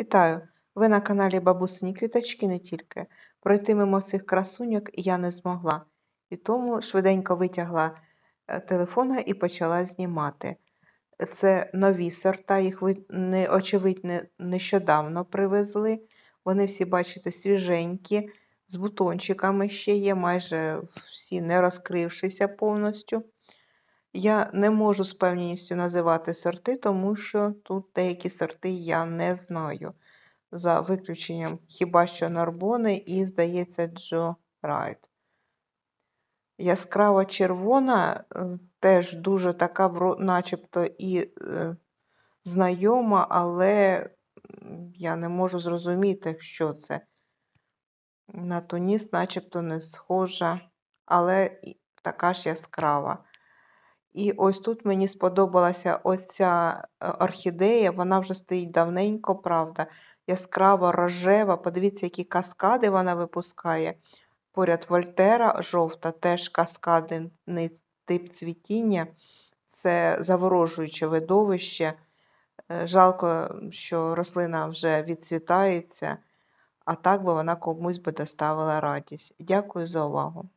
Вітаю! Ви на каналі Бабусині Квіточки не тільки. Пройти мимо цих красуньок я не змогла, і тому швиденько витягла е, телефона і почала знімати. Це нові сорта, їх не, очевидно нещодавно привезли. Вони всі, бачите, свіженькі, з бутончиками ще є, майже всі не розкрившися повністю. Я не можу з певністю називати сорти, тому що тут деякі сорти я не знаю. За виключенням хіба що Нарбони і, здається, Джо Райт. Яскрава червона е, теж дуже така, начебто, і е, знайома, але я не можу зрозуміти, що це. На туніс начебто не схожа, але така ж яскрава. І ось тут мені сподобалася оця е, орхідея, вона вже стоїть давненько, правда, яскрава рожева. Подивіться, які каскади вона випускає. Поряд Вольтера жовта, теж каскадний тип цвітіння. Це заворожуюче видовище. Е, Жалко, що рослина вже відцвітається, а так би вона комусь би доставила радість. Дякую за увагу.